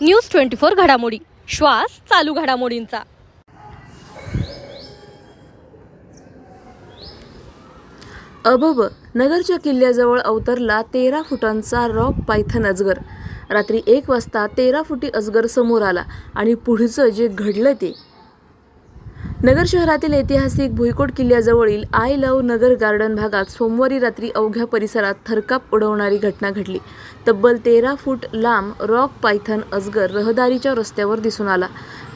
News twenty four घडामोडी. श्वास चालू घडामोडींचा. अबब नगरच्या किल्ल्याजवळ अवतरला तेरा फुटांचा रॉक पायथन अजगर रात्री एक वाजता तेरा फुटी अजगर समोर आला आणि पुढचं जे घडलं ते नगर शहरातील ऐतिहासिक भुईकोट किल्ल्याजवळील आय लव्ह नगर गार्डन भागात सोमवारी रात्री अवघ्या परिसरात थरकाप उडवणारी घटना घडली. तब्बल तेरा फूट लांब रॉक पायथन अजगर रहदारीच्या रस्त्यावर दिसून आला.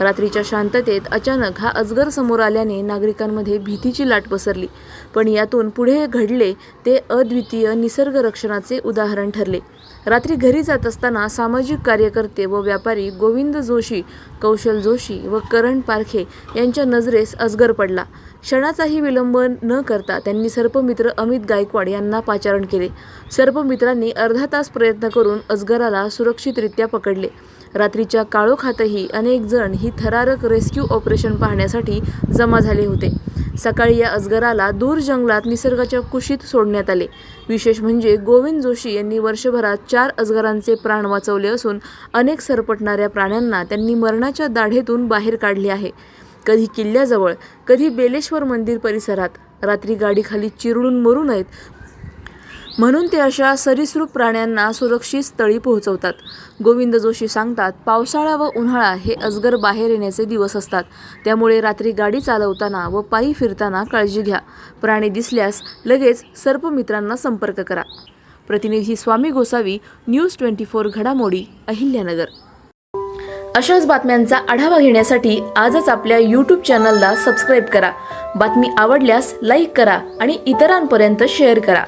रात्रीच्या शांततेत अचानक हा अजगर समोर आल्याने नागरिकांमध्ये भीतीची लाट पसरली. पण यातून पुढे घडले ते अद्वितीय निसर्ग रक्षणाचे उदाहरण ठरले. रात्री घरी जात असताना सामाजिक कार्यकर्ते व व्यापारी गोविंद जोशी कौशल जोशी व करण पारखे यांच्या नजरेस अजगर पडला. क्षणाचाही विलंब न करता त्यांनी सर्पमित्र अमित गायकवाड यांना पाचारण केले. सर्पमित्रांनी अर्धा तास प्रयत्न करून अजगराला सुरक्षितरित्या पकडले. रात्रीच्या काळोखातही अनेक जण ही थरारक रेस्क्यू ऑपरेशन पाहण्यासाठी जमा झाले होते. सकाळी या अजगराला दूर जंगलात निसर्गाच्या कुशीत सोडण्यात आले. विशेष म्हणजे गोविंद जोशी यांनी वर्षभरात चार अजगरांचे प्राण वाचवले असून अनेक सरपटणाऱ्या प्राण्यांना त्यांनी मरणाच्या दाढेतून बाहेर काढले आहे. कधी किल्ल्याजवळ कधी बेलेश्वर मंदिर परिसरात. रात्री गाडीखाली चिरडून मरू नयेत म्हणून ते अशा सरीसृप प्राण्यांना सुरक्षित स्थळी पोहोचवतात. गोविंद जोशी सांगतात पावसाळा व उन्हाळा हे अजगर बाहेर येण्याचे दिवस असतात. त्यामुळे रात्री गाडी चालवताना व पायी फिरताना काळजी घ्या. प्राणी दिसल्यास लगेच सर्पमित्रांना संपर्क करा. प्रतिनिधी Swami Gosavi news twenty four घडामोडी अहिल्यानगर. अशाच बातम्यांचा आढावा घेण्यासाठी आजच आपल्या यूट्यूब चॅनलला सबस्क्राईब करा. बातमी आवडल्यास लाईक करा आणि इतरांपर्यंत शेअर करा.